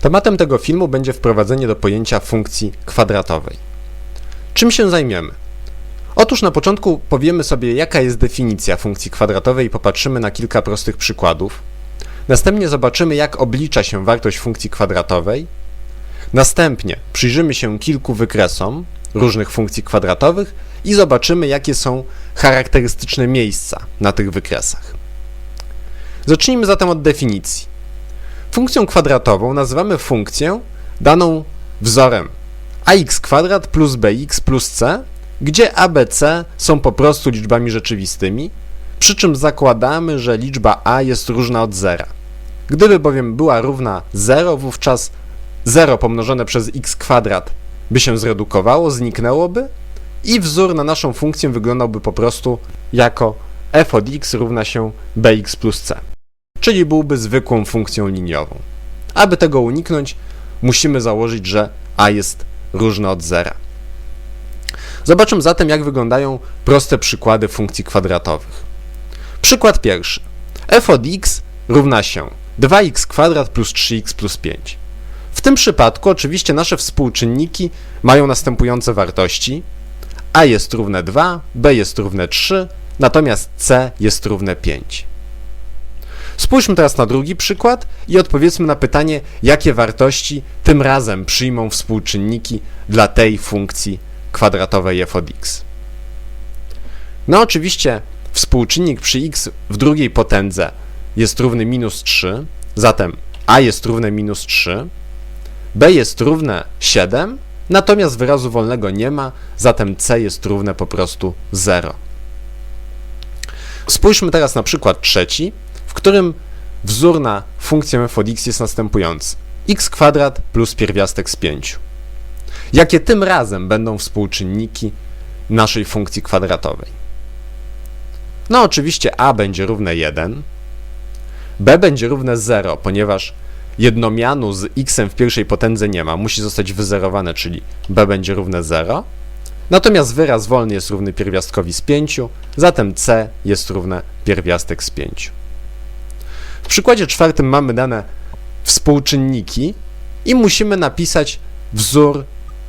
Tematem tego filmu będzie wprowadzenie do pojęcia funkcji kwadratowej. Czym się zajmiemy? Otóż na początku powiemy sobie, jaka jest definicja funkcji kwadratowej i popatrzymy na kilka prostych przykładów. Następnie zobaczymy, jak oblicza się wartość funkcji kwadratowej. Następnie przyjrzymy się kilku wykresom różnych funkcji kwadratowych i zobaczymy, jakie są charakterystyczne miejsca na tych wykresach. Zacznijmy zatem od definicji. Funkcją kwadratową nazywamy funkcję daną wzorem ax kwadrat plus bx plus c, gdzie a, b, c są po prostu liczbami rzeczywistymi, przy czym zakładamy, że liczba a jest różna od zera. Gdyby bowiem była równa 0, wówczas 0 pomnożone przez x kwadrat by się zredukowało, zniknęłoby i wzór na naszą funkcję wyglądałby po prostu jako f od x równa się bx plus c, czyli byłby zwykłą funkcją liniową. Aby tego uniknąć, musimy założyć, że a jest różne od zera. Zobaczmy zatem, jak wyglądają proste przykłady funkcji kwadratowych. Przykład pierwszy. f od x równa się 2x kwadrat plus 3x plus 5. W tym przypadku oczywiście nasze współczynniki mają następujące wartości. a jest równe 2, b jest równe 3, natomiast c jest równe 5. Spójrzmy teraz na drugi przykład i odpowiedzmy na pytanie, jakie wartości tym razem przyjmą współczynniki dla tej funkcji kwadratowej f od x. No oczywiście współczynnik przy x w drugiej potędze jest równy minus 3, zatem a jest równe minus 3, b jest równe 7, natomiast wyrazu wolnego nie ma, zatem c jest równe po prostu 0. Spójrzmy teraz na przykład trzeci, którym wzór na funkcję f od x jest następujący. x kwadrat plus pierwiastek z 5. Jakie tym razem będą współczynniki naszej funkcji kwadratowej? No oczywiście a będzie równe 1, b będzie równe 0, ponieważ jednomianu z x w pierwszej potędze nie ma, musi zostać wyzerowane, czyli b będzie równe 0. Natomiast wyraz wolny jest równy pierwiastkowi z 5, zatem c jest równe pierwiastek z 5. W przykładzie czwartym mamy dane współczynniki i musimy napisać wzór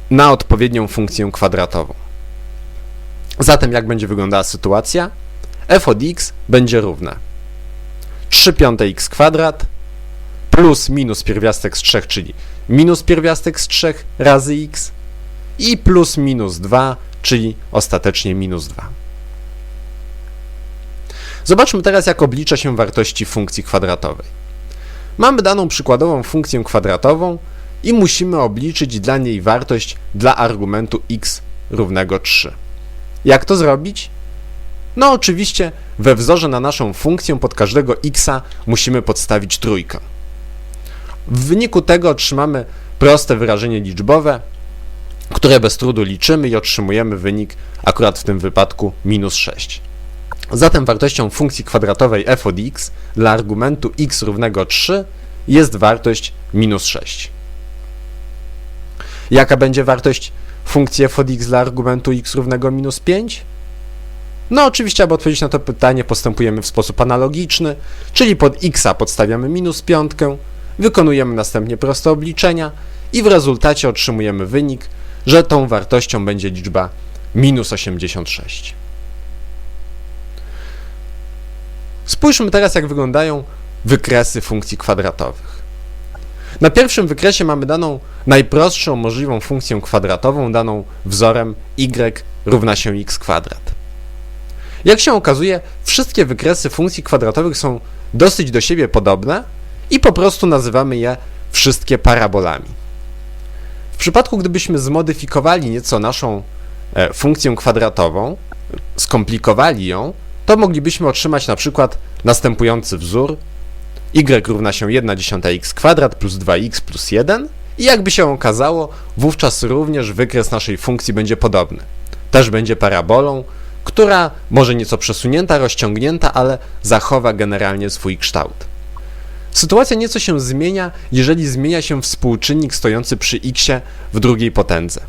na odpowiednią funkcję kwadratową. Zatem jak będzie wyglądała sytuacja? f od x będzie równe 3 piąte x kwadrat plus minus pierwiastek z 3, czyli minus pierwiastek z 3 razy x i plus minus 2, czyli ostatecznie minus 2. Zobaczmy teraz, jak oblicza się wartości funkcji kwadratowej. Mamy daną przykładową funkcję kwadratową i musimy obliczyć dla niej wartość dla argumentu x równego 3. Jak to zrobić? No oczywiście we wzorze na naszą funkcję pod każdego x musimy podstawić trójkę. W wyniku tego otrzymamy proste wyrażenie liczbowe, które bez trudu liczymy i otrzymujemy wynik akurat w tym wypadku minus 6. Zatem wartością funkcji kwadratowej f od x dla argumentu x równego 3 jest wartość minus 6. Jaka będzie wartość funkcji f od x dla argumentu x równego minus 5? No oczywiście, aby odpowiedzieć na to pytanie postępujemy w sposób analogiczny, czyli pod x podstawiamy minus piątkę, wykonujemy następnie proste obliczenia i w rezultacie otrzymujemy wynik, że tą wartością będzie liczba minus 86. Spójrzmy teraz, jak wyglądają wykresy funkcji kwadratowych. Na pierwszym wykresie mamy daną najprostszą możliwą funkcję kwadratową, daną wzorem y równa się x kwadrat. Jak się okazuje, wszystkie wykresy funkcji kwadratowych są dosyć do siebie podobne i po prostu nazywamy je wszystkie parabolami. W przypadku, gdybyśmy zmodyfikowali nieco naszą e, funkcję kwadratową, skomplikowali ją, to moglibyśmy otrzymać na przykład następujący wzór y równa się 1 dziesiąta x kwadrat plus 2x plus 1 i jakby się okazało, wówczas również wykres naszej funkcji będzie podobny. Też będzie parabolą, która może nieco przesunięta, rozciągnięta, ale zachowa generalnie swój kształt. Sytuacja nieco się zmienia, jeżeli zmienia się współczynnik stojący przy x w drugiej potędze.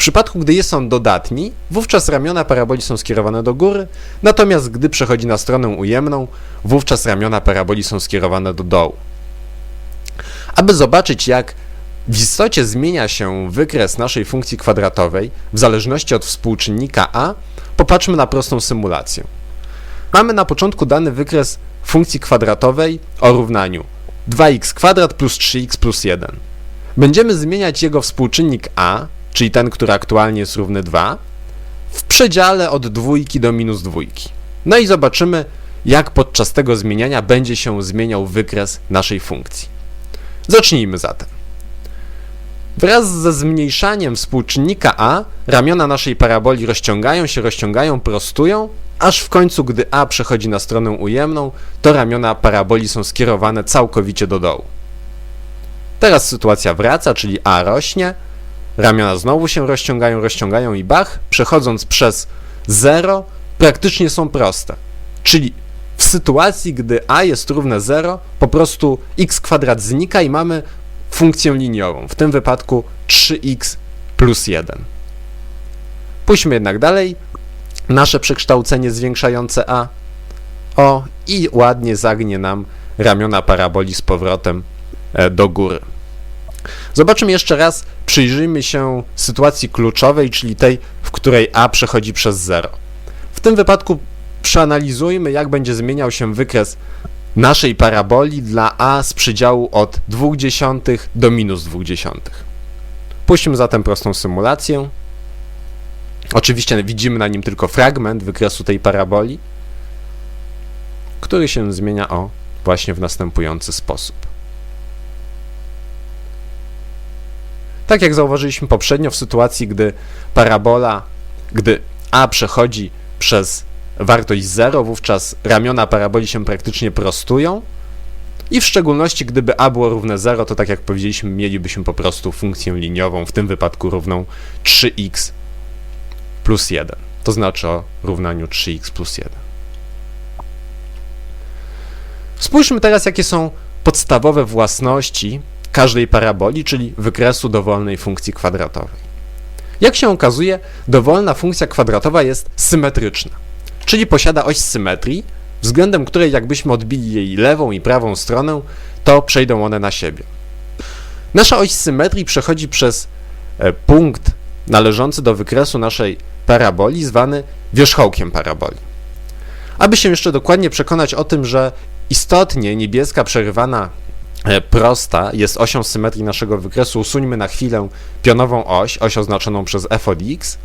Przypadku, gdy jest on dodatni, wówczas ramiona paraboli są skierowane do góry, natomiast gdy przechodzi na stronę ujemną, wówczas ramiona paraboli są skierowane do dołu. Aby zobaczyć, jak w istocie zmienia się wykres naszej funkcji kwadratowej w zależności od współczynnika a, popatrzmy na prostą symulację. Mamy na początku dany wykres funkcji kwadratowej o równaniu 2x kwadrat plus 3x plus 1. Będziemy zmieniać jego współczynnik a, czyli ten, który aktualnie jest równy 2, w przedziale od dwójki do minus dwójki. No i zobaczymy, jak podczas tego zmieniania będzie się zmieniał wykres naszej funkcji. Zacznijmy zatem. Wraz ze zmniejszaniem współczynnika a, ramiona naszej paraboli rozciągają się, rozciągają, prostują, aż w końcu, gdy a przechodzi na stronę ujemną, to ramiona paraboli są skierowane całkowicie do dołu. Teraz sytuacja wraca, czyli a rośnie, ramiona znowu się rozciągają, rozciągają i bach, przechodząc przez 0, praktycznie są proste. Czyli w sytuacji, gdy a jest równe 0, po prostu x kwadrat znika i mamy funkcję liniową, w tym wypadku 3x plus 1. Pójdźmy jednak dalej. Nasze przekształcenie zwiększające a. O, i ładnie zagnie nam ramiona paraboli z powrotem e, do góry. Zobaczymy jeszcze raz, przyjrzyjmy się sytuacji kluczowej, czyli tej, w której a przechodzi przez 0. W tym wypadku przeanalizujmy, jak będzie zmieniał się wykres naszej paraboli dla a z przedziału od 0,2 do minus 0,2. Puśćmy zatem prostą symulację. Oczywiście widzimy na nim tylko fragment wykresu tej paraboli, który się zmienia o właśnie w następujący sposób. Tak jak zauważyliśmy poprzednio w sytuacji, gdy parabola, gdy a przechodzi przez wartość 0, wówczas ramiona paraboli się praktycznie prostują. I w szczególności, gdyby a było równe 0, to tak jak powiedzieliśmy, mielibyśmy po prostu funkcję liniową, w tym wypadku równą 3x plus 1. To znaczy o równaniu 3x plus 1. Spójrzmy teraz, jakie są podstawowe własności każdej paraboli, czyli wykresu dowolnej funkcji kwadratowej. Jak się okazuje, dowolna funkcja kwadratowa jest symetryczna, czyli posiada oś symetrii, względem której jakbyśmy odbili jej lewą i prawą stronę, to przejdą one na siebie. Nasza oś symetrii przechodzi przez e, punkt należący do wykresu naszej paraboli, zwany wierzchołkiem paraboli. Aby się jeszcze dokładnie przekonać o tym, że istotnie niebieska przerywana prosta jest osią symetrii naszego wykresu, usuńmy na chwilę pionową oś, oś oznaczoną przez f od x.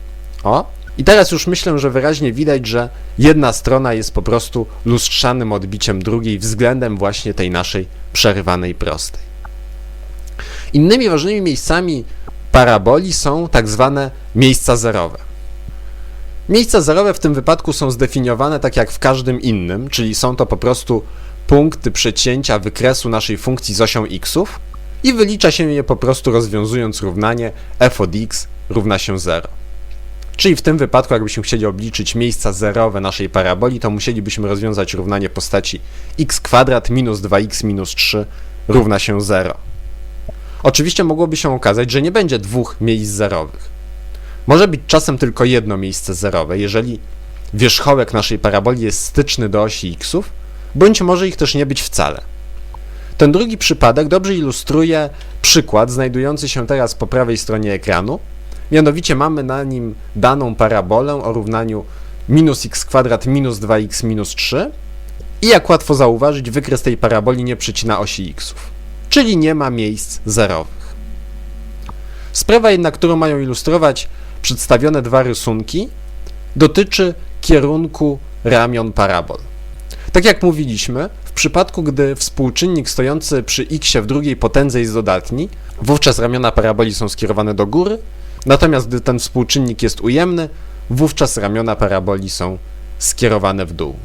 O, i teraz już myślę, że wyraźnie widać, że jedna strona jest po prostu lustrzanym odbiciem drugiej względem właśnie tej naszej przerywanej prostej. Innymi ważnymi miejscami paraboli są tak zwane miejsca zerowe. Miejsca zerowe w tym wypadku są zdefiniowane tak jak w każdym innym, czyli są to po prostu punkty przecięcia wykresu naszej funkcji z osią xów i wylicza się je po prostu rozwiązując równanie f od x równa się 0. Czyli w tym wypadku, jakbyśmy chcieli obliczyć miejsca zerowe naszej paraboli, to musielibyśmy rozwiązać równanie postaci x kwadrat minus 2x minus 3 równa się 0. Oczywiście mogłoby się okazać, że nie będzie dwóch miejsc zerowych. Może być czasem tylko jedno miejsce zerowe, jeżeli wierzchołek naszej paraboli jest styczny do osi xów, bądź może ich też nie być wcale. Ten drugi przypadek dobrze ilustruje przykład znajdujący się teraz po prawej stronie ekranu. Mianowicie mamy na nim daną parabolę o równaniu minus x kwadrat minus 2x minus 3 i jak łatwo zauważyć, wykres tej paraboli nie przycina osi xów, czyli nie ma miejsc zerowych. Sprawa jednak, którą mają ilustrować przedstawione dwa rysunki, dotyczy kierunku ramion parabol. Tak jak mówiliśmy, w przypadku gdy współczynnik stojący przy x w drugiej potędze jest dodatni, wówczas ramiona paraboli są skierowane do góry, natomiast gdy ten współczynnik jest ujemny, wówczas ramiona paraboli są skierowane w dół.